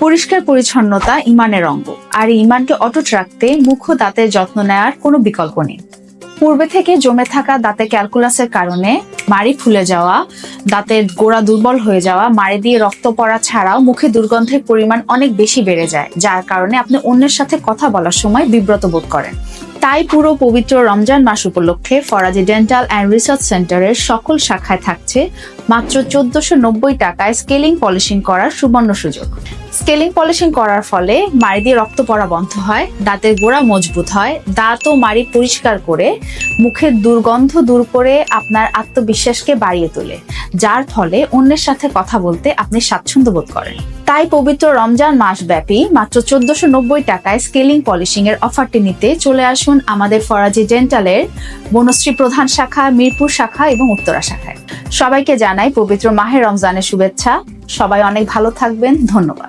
পরিষ্কার পরিচ্ছন্নতা ইমানের অঙ্গ। আর ইমানকে অটুট রাখতে মুখ্য দাঁতের যত্ন নেয়ার কোনো বিকল্প নেই। পূর্বে থেকে জমে থাকা দাঁতে ক্যালকুলাসের কারণে মাড়ি ফুলে যাওয়া, দাঁতের গোড়া দুর্বল হয়ে যাওয়া, মাড়ি দিয়ে রক্ত পড়া ছাড়াও মুখে দুর্গন্ধের পরিমাণ অনেক বেশি বেড়ে যায়, যার কারণে আপনি অন্যের সাথে কথা বলার সময় বিব্রত বোধ করেন। তাই পুরো পবিত্র রমজান মাস উপলক্ষে ফরাজি ডেন্টাল অ্যান্ড রিসার্চ সেন্টারের সকল শাখায় থাকছে মাত্র চোদ্দশো নব্বই টাকায় স্কেলিং পলিশিং করার সুবর্ণ সুযোগ। স্কেলিং পলিশিং করার ফলে মাড়ি দিয়ে রক্ত পড়া বন্ধ হয়, দাঁতের গোড়া মজবুত হয়, দাঁত ও মাড়ি পরিষ্কার করে মুখের দুর্গন্ধ দূর করে আপনার আত্মবিশ্বাসকে বাড়িয়ে তোলে, যার ফলে অন্যের সাথে কথা বলতে আপনি স্বাচ্ছন্দ্য বোধ করেন। তাই পবিত্র রমজান মাস ব্যাপী মাত্র চোদ্দশো নব্বই টাকায় স্কেলিং পলিশিং এর অফারটি নিতে চলে আসুন আমাদের ফরাজি ডেন্টালের বনশ্রী প্রধান শাখা, মিরপুর শাখা এবং উত্তরা শাখায়। সবাইকে জানাই পবিত্র মাহে রমজানের শুভেচ্ছা। সবাই অনেক ভালো থাকবেন। ধন্যবাদ।